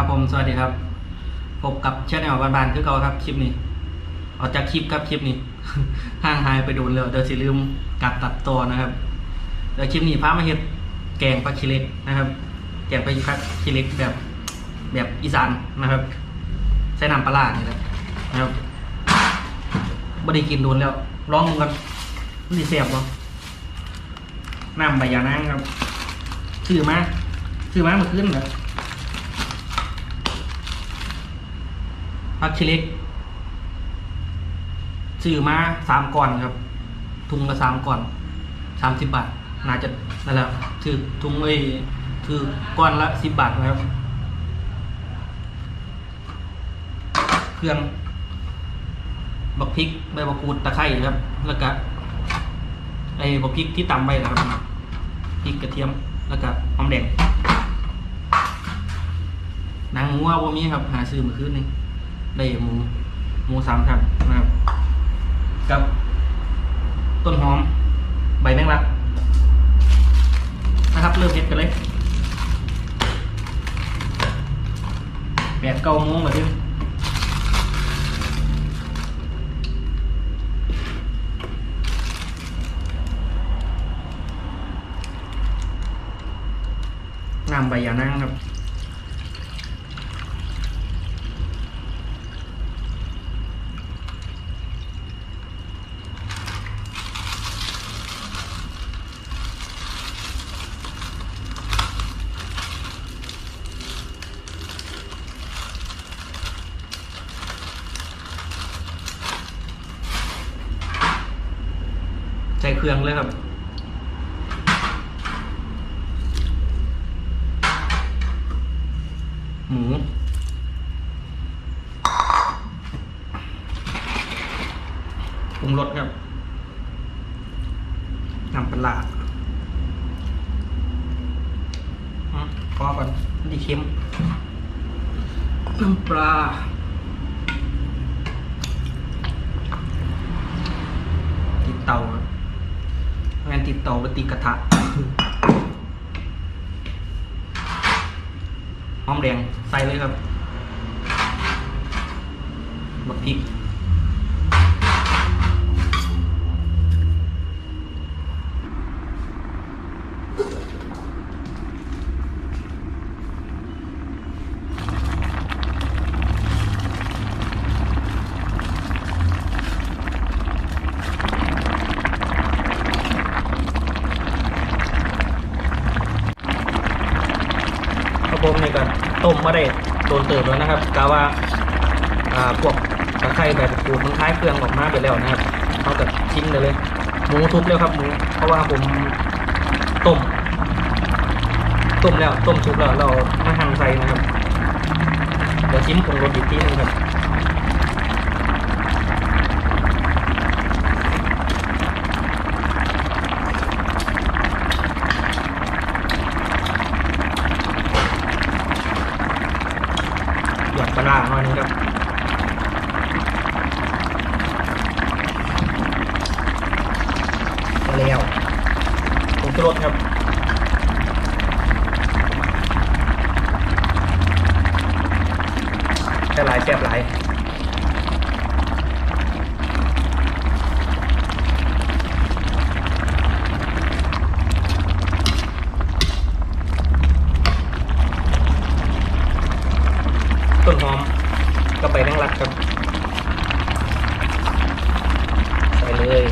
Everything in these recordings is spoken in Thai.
ครับผมสวัสดีครับพบกับเชนแนลบานๆคือเก่าครับคลิปนี้ออกจากคลิปครับคลิปนี้ห่างหายไปโดนเลยเดี๋ยวสิลืมกัดตัดตัวนะครับเดี๋ยวคลิปนี้พามาเฮ็ดแกงปลาคิเล็กนะครับ แกงปลาคิเล็กแบบแบบอีสานนะครับใส่น้ำปลาร้านี่แหละนะครับบ่ได้กินโดนแล้วลองกันมันสิแซ่บบ่น้ำใบยานางครับชื่อมาชื่อมาเมื่อคืนเหรอ พักชิเล็กซื้อมาสามก่อนครับ ทุงละสามก่อนสามสิบบาท น่าจะนั่นแหละถือทุงไอ้ถือก้อนละสิบบาทนะครับ เครื่องบักพริกใบมะกรูดตะไคร้ครับ แล้วก็ไอ้บักพริกที่ตำไว้นะครับพริกกระเทียมแล้วก็หอมแดงนังงัวบ่มีครับ หาซื้อมาคืนนี่ ได้หมูหมูสามชั้นนะครับ กับ ต้นหอม ใบแมงลักนะครับ เริ่มเฮ็ดกันเลยแปดเก้าโมงเลยน้ำใบยานั่งครับ เครื่องเลยครับหมูปรุงรสครับน้ำปลาร้าอืมพอก่อนมันจะเค็มน้ำปลาติดเตาครับ งานติดเตาไปติกระทะหอมแดงใส่เลยครับบักพริก ข้าวโพดนี่ก็ต้มมาได้โดนเติมแล้วนะครับกาว่าอ่าพวกตะไคร้แบบปูมันคล้ายเครื่องออกมาไปแล้วนะครับเขากับชิ้งเดียวเลยหมูทุบแล้วครับหมูเพราะว่าผมต้มต้มแล้วต้มทุบแล้วเรามาหั่นใส่นะครับเดี๋ยวชิ้นผงรสอีกทีนึงครับ ห ยอดปลาร้าหน่อยนึงครับมาแล้วผงชูรสครับแซ่บหลายแซ่บหลายต้นหอม ไปนั่งรักครับใส่เลย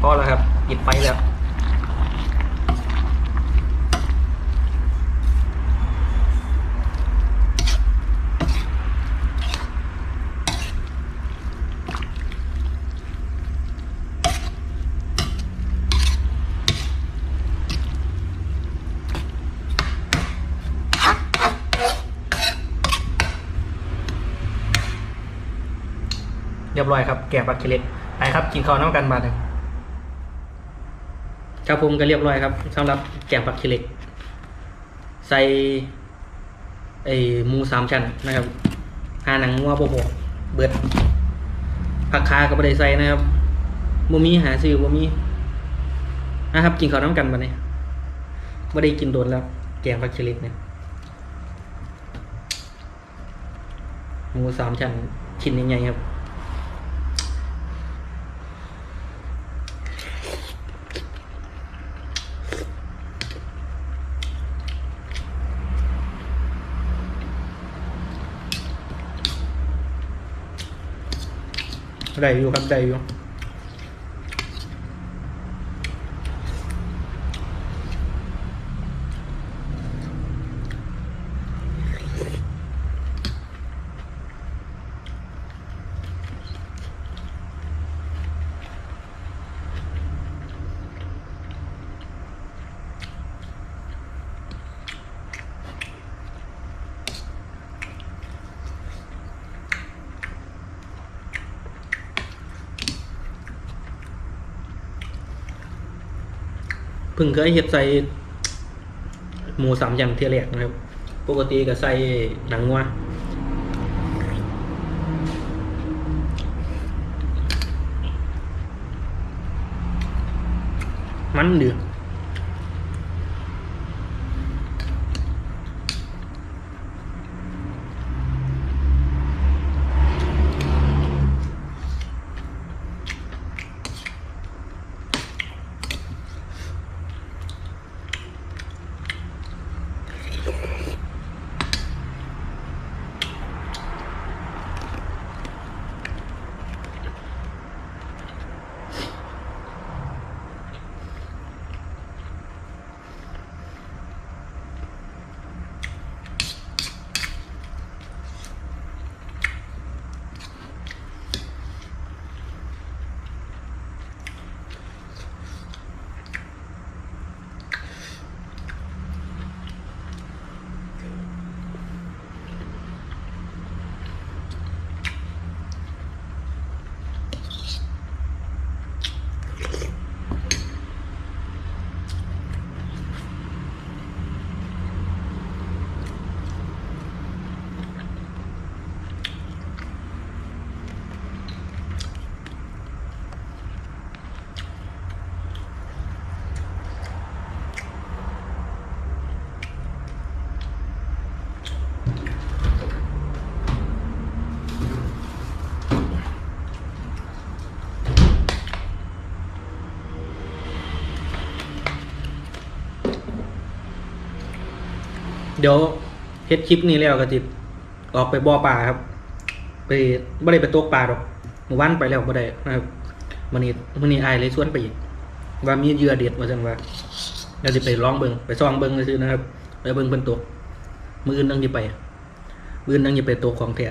พอแล้วครับปิดไฟแล้ว รียบร้อยครับแกงปลาเกล็ดไปครับกินข้าวน้ำกันมาเลยครับผมก็เรียบร้อยครับสำหรับแกงปลาเกล็ดใส่ไอ้หมูสามชั้นนะครับหาหนังงัวโปโปเบิดผักคาก็ไม่ได้ใส่นะครับบ่มีหาซื้อบ่มีนะครับ กินข้าวน้ำกันมาเนี่ยไม่ได้กินโดนแล้วแกงผักชลิดเนี่ยหมูสามชั้นชิ้นใหญ่ๆครับ ได้อยู่ครับได้อยู่ พิ่งเคยเห็ดใส่หมูสามชั้นเทียแรกนะครับ ปกติก็ใส่หนังวัวมันเดือด เดี๋ยวเฮ็ดคลิปนี้แล้วก็จิออกไปบ่อปลาครับ ไปไม่ได้ไปตกปลาหรอกเมื่อวานไปแล้วไม่ได้นะครับมันนี้มันนี้อายเลยชวนไปอีกว่ามีเหยื่อเด็ดมาจังว่าเราจะไปลองเบิงไปซองเบิงซื้อนะครับไปเบิงเพิ่นตกมืออื่นตั้งจะไปมืออื่นตั้งจะไปตกของแท้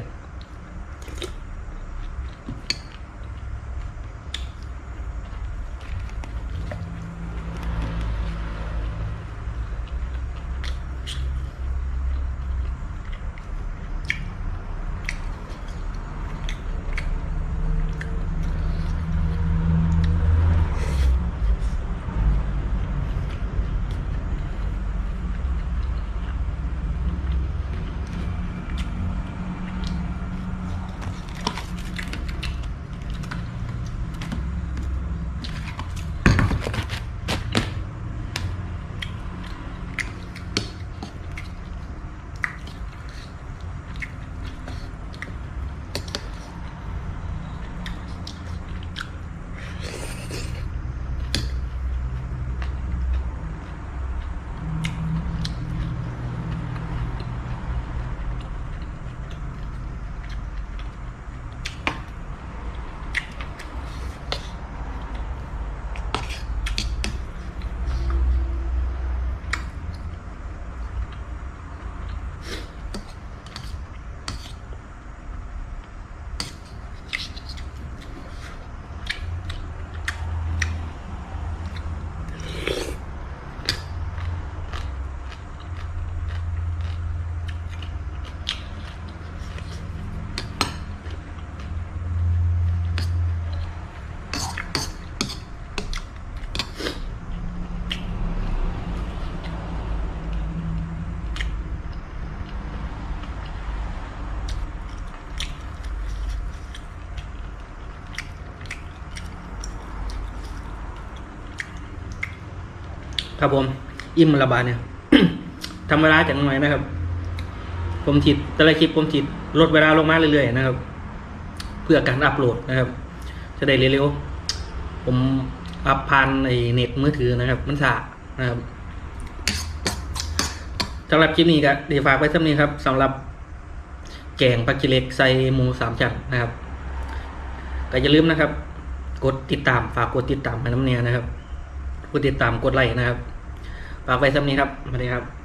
ครับผม อิ่มระบาดเนี่ยทำเวลาจากหน่อยนะครับ ผมถิดแต่ละคลิปผมถิดลดเวลาลงมาเรื่อยๆนะครับ เพื่อการอัปโหลดนะครับ จะได้เร็วๆผมอัพผ่านในเน็ตมือถือนะครับ มันสานะครับสำหรับคลิปนี้ก็เดี๋ยวฝากไว้สักนี้ครับสำหรับแกงปลากิเล็กใส่หมูสามชั้นนะครับก็อย่าลืมนะครับ กดติดตามฝากกดติดตามให้น้ำเนียนะครับ กดติดตามกดไลค์นะครับ ฝากไว้สำนี้ครับสวัสดีครับ